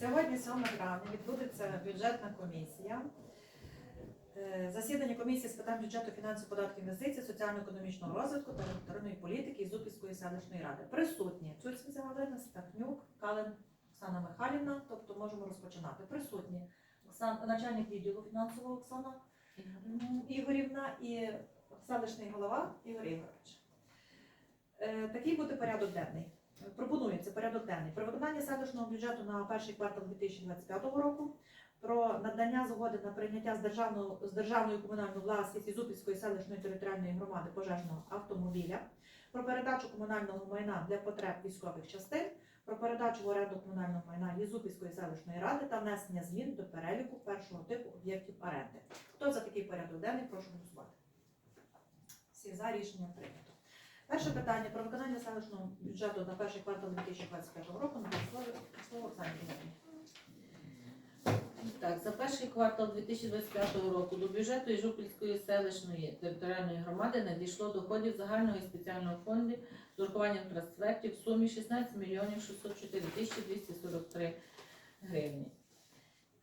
Сьогодні, 7 травня, відбудеться бюджетна комісія. Е, Засідання комісії з питань бюджету, фінансів, податків, інвестицій, соціально-економічного розвитку та територіальної політики і Зубівської селищної ради. Присутні Цуцьміця Галина, Стахнюк, Калин Оксана Михайлівна, тобто можемо розпочинати. Присутні Оксан, начальник відділу фінансового Оксана Ігорівна і селищний голова Ігор Ігорович. Е, Такий буде порядок денний. Пропонується порядок денний про виконання селищного бюджету на перший квартал 2025 року, про надання згоди на прийняття з державного з державної комунальної власності Зубівської селищної територіальної громади пожежного автомобіля, про передачу комунального майна для потреб військових частин, про передачу в оренду комунального майна Єзупівської селищної ради та внесення змін до переліку першого типу об'єктів оренди. Хто за такий порядок денний, прошу голосувати. Всі за рішення прийнято. Перше питання про виконання селищного бюджету на перший квартал 2025 року на слово Оксані Так, за перший квартал 2025 року до бюджету Іжупільської селищної територіальної громади надійшло доходів загального і спеціального фонду з урахуванням трансфертів в сумі 16 мільйонів 604 тисячі 243 гривні.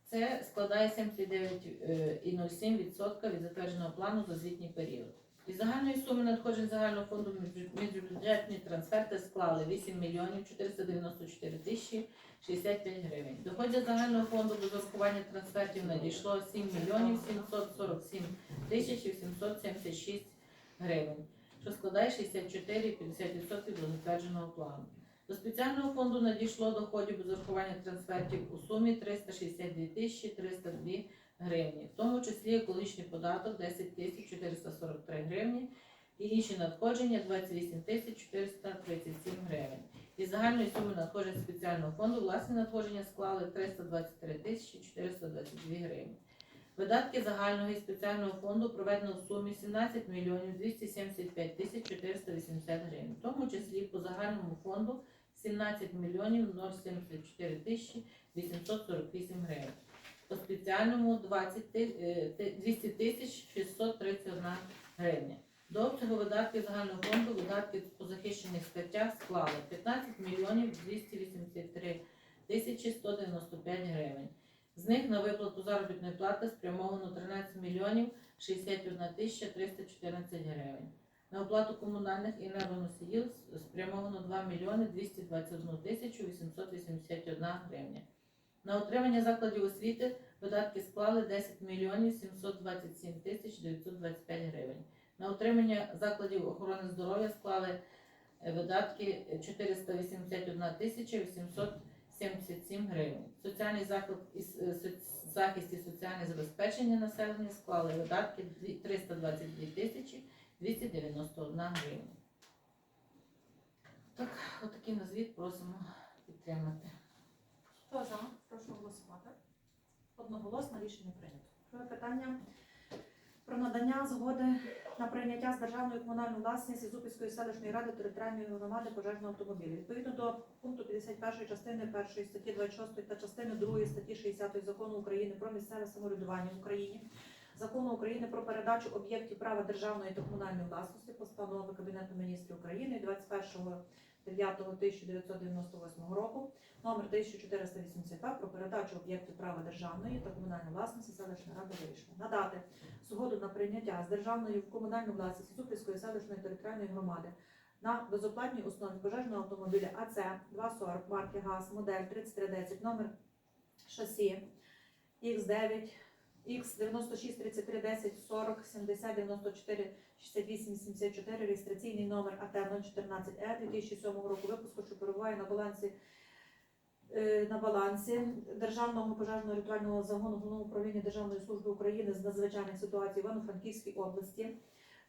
Це складає 79,07% від затвердженого плану за звітній період. Із загальної суми надходжень загального фонду міжбюджетні трансферти склали 8 мільйонів 494 тисячі 65 гривень. Доходів загального фонду до зарахування трансфертів надійшло 7 мільйонів 747 тисяч 876 гривень, що складає 64,50% до затвердженого плану. До спеціального фонду надійшло доходів без зарахування трансфертів у сумі 362 тисячі 302 гривні, в тому числі екологічний податок 10 тисяч 443 гривні і інші надходження 28 тисяч 437 гривень. Із загальної суми надходжень спеціального фонду власні надходження склали 323 тисячі 422 гривні. Видатки загального і спеціального фонду проведено в сумі 17 мільйонів 275 тисяч 480 гривень, в тому числі по загальному фонду 17 мільйонів 074 тисячі 848 гривень. По спеціальному 20 ти- е, ти- 200 тисяч 631 гривня. До обсягу видатків загального фонду видатки по захищених статтях склали 15 мільйонів 283 тисячі 195 гривень. З них на виплату заробітної плати спрямовано 13 мільйонів 61 тисяча 314 гривень. На оплату комунальних і енергоносіїв спрямовано 2 мільйони 221 тисячу 881 гривня. На утримання закладів освіти видатки склали 10 мільйонів 727 тисяч 925 гривень. На утримання закладів охорони здоров'я склали е, видатки 481 тисяча 877 гривень. Соціальний заклад і с- е, захист і соціальне забезпечення населення склали видатки 322 тисячі 291 гривня. Так, отакий на звіт просимо підтримати. Хто за? Прошу голосувати. Одноголосно рішення прийнято. Друге питання про надання згоди на прийняття з державної комунальної власності Зубівської селищної ради територіальної громади пожежного автомобіля. Відповідно до пункту 51 частини 1 статті 26 та частини 2 статті 60 закону України про місцеве самоврядування в Україні, закону України про передачу об'єктів права державної та комунальної власності, постанови Кабінету міністрів України від 21 9.1998 року номер 1482 про передачу об'єктів права державної та комунальної власності селищної ради вирішено. Надати згоду на прийняття з державної в комунальну власність Зубрівської селищної територіальної громади на безоплатній основі пожежного автомобіля АЦ 240 марки ГАЗ, модель 3310, номер шасі X9, X96 33 10 40 70 94 68 74, реєстраційний номер АТ 014Е 2007 року випуску, що перебуває на балансі е, на балансі Державного пожежного рятувального загону Головного управління Державної служби України з надзвичайних ситуацій в Івано-Франківській області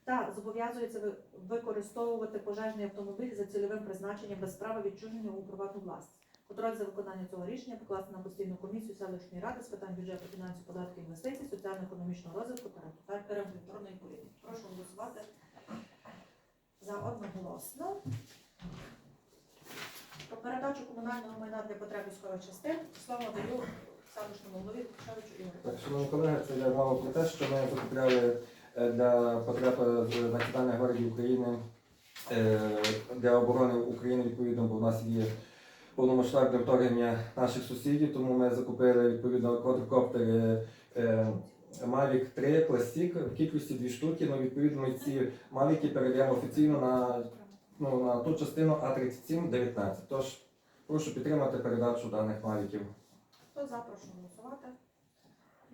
та зобов'язується використовувати пожежний автомобіль за цільовим призначенням без права відчуження у приватну власність. Контроль за виконання цього рішення покласти на постійну комісію селищної ради з питань бюджету, фінансів, податків, інвестицій, соціально-економічного розвитку та регуляторної політики. Прошу голосувати за одноголосно. Про передачу комунального майна для потреб військових частин слово даю селищному голові Кушевичу Ігорю. Шановні колеги, це я мова про те, що ми закупляли е, для потреб е, Національної гвардії України е, для оборони України відповідно, бо в нас є повномасштабне вторгнення наших сусідів, тому ми закупили відповідно квадрокоптери е, Mavic 3 Classic в кількості дві штуки. Ну, відповідно, ми ці Mavic передаємо офіційно на, ну, на ту частину А3719. Тож прошу підтримати передачу даних Mavic. Хто за, голосувати.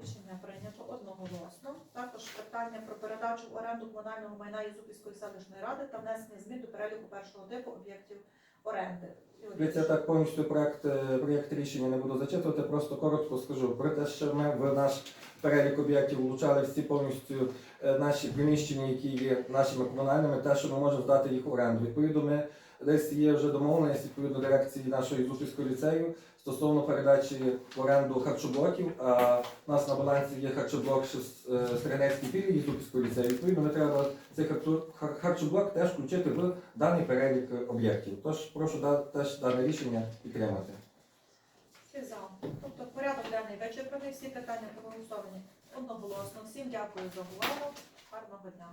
Рішення прийнято одноголосно. Також питання про передачу в оренду комунального майна Єзупільської селищної ради та внесення змін до переліку першого типу об'єктів оренди. Дивіться, так повністю проект, проєкт проект рішення не буду зачитувати, просто коротко скажу про те, що ми в наш перелік об'єктів влучали всі повністю е, наші приміщення, які є нашими комунальними, те, що ми можемо здати їх в оренду. Відповідно, ми десь є вже домовленість відповідно дирекції нашої Зубівського ліцею стосовно передачі в оренду харчоблоків. А у нас на балансі є харчоблок Шес- е, Стрелецький філії Зубівського ліцею. Відповідно, ми треба цей харчоблок теж включити в даний перелік е, об'єктів. Тож прошу теж дане рішення підтримати. Всі за. Тобто порядок денний вичерпаний, всі питання проголосовані одноголосно. Всім дякую за увагу. Гарного дня.